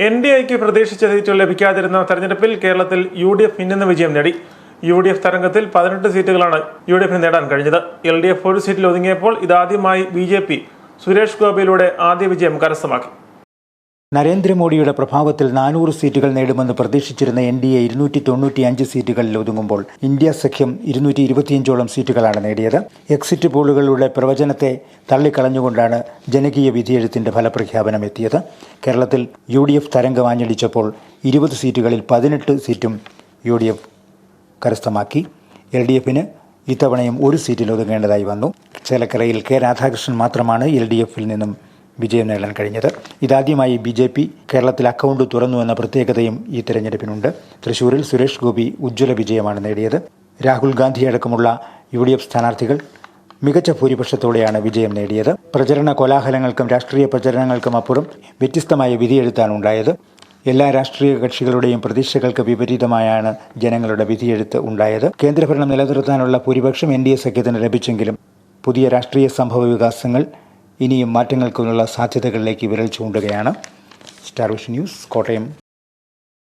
N D എക്ക് പ്രതീക്ഷിച്ച സീറ്റുകൾ ലഭിക്കാതിരുന്ന തെരഞ്ഞെടുപ്പിൽ കേരളത്തിൽ യു ഡി എഫ് മിന്നുന്ന വിജയം നേടി. യു ഡി എഫ് തരംഗത്തിൽ പതിനെട്ട് സീറ്റുകളാണ് യു ഡി എഫിന് നേടാൻ കഴിഞ്ഞത്. എൽ ഡി എഫ് ഒരു സീറ്റിൽ ഒതുങ്ങിയപ്പോൾ ഇതാദ്യമായി ബി ജെ പി സുരേഷ് ഗോപിയിലൂടെ ആദ്യ വിജയം കരസ്ഥമാക്കി. നരേന്ദ്രമോദിയുടെ പ്രഭാവത്തിൽ നാനൂറ് സീറ്റുകൾ നേടുമെന്ന് പ്രതീക്ഷിച്ചിരുന്ന എൻ ഡി എ ഇരുന്നൂറ്റി തൊണ്ണൂറ്റി അഞ്ച് സീറ്റുകളിൽ ഒതുങ്ങുമ്പോൾ ഇന്ത്യ സഖ്യം ഇരുന്നൂറ്റി ഇരുപത്തിയഞ്ചോളം സീറ്റുകളാണ് നേടിയത്. എക്സിറ്റ് പോളുകളുടെ പ്രവചനത്തെ തള്ളിക്കളഞ്ഞുകൊണ്ടാണ് ജനകീയ വിധിയെഴുത്തിന്റെ ഫലപ്രഖ്യാപനം എത്തിയത്. കേരളത്തിൽ യു ഡി എഫ് തരംഗം ആഞ്ഞടിച്ചപ്പോൾ ഇരുപത് സീറ്റുകളിൽ പതിനെട്ട് സീറ്റും യു ഡി എഫ് കരസ്ഥമാക്കി. എൽ ഡി എഫിന് ഇത്തവണയും ഒരു സീറ്റിൽ ഒതുങ്ങേണ്ടതായി വന്നു. ചേലക്കരയിൽ കെ രാധാകൃഷ്ണൻ മാത്രമാണ് എൽ ഡി എഫിൽ നിന്നും വിജയം നേടാൻ കഴിഞ്ഞത്. ഇതാദ്യമായി ബി ജെ പി കേരളത്തിൽ അക്കൗണ്ട് തുറന്നു എന്ന പ്രത്യേകതയും ഈ തെരഞ്ഞെടുപ്പിനുണ്ട്. തൃശൂരിൽ സുരേഷ് ഗോപി ഉജ്ജ്വല വിജയമാണ് നേടിയത്. രാഹുൽ ഗാന്ധി അടക്കമുള്ള യു ഡി എഫ് സ്ഥാനാർത്ഥികൾ മികച്ച ഭൂരിപക്ഷത്തോടെയാണ് വിജയം നേടിയത്. പ്രചരണ കോലാഹലങ്ങൾക്കും രാഷ്ട്രീയ പ്രചരണങ്ങൾക്കും അപ്പുറം വ്യത്യസ്തമായ വിധിയെഴുത്താണ് ഉണ്ടായത്. എല്ലാ രാഷ്ട്രീയ കക്ഷികളുടെയും പ്രതീക്ഷകൾക്ക് വിപരീതമായാണ് ജനങ്ങളുടെ വിധിയെഴുത്ത് ഉണ്ടായത്. കേന്ദ്രഭരണം നിലനിർത്താനുള്ള ഭൂരിപക്ഷം എൻ ഡി എ സഖ്യത്തിന് ലഭിച്ചെങ്കിലും പുതിയ രാഷ്ട്രീയ സംഭവ വികാസങ്ങൾ ഇനിയും മാറ്റങ്ങൾക്കുള്ള സാധ്യതകളിലേക്ക് വിരൽ ചൂണ്ടുകയാണ് സ്റ്റാർ വിഷൻ ന്യൂസ് കോട്ടയം.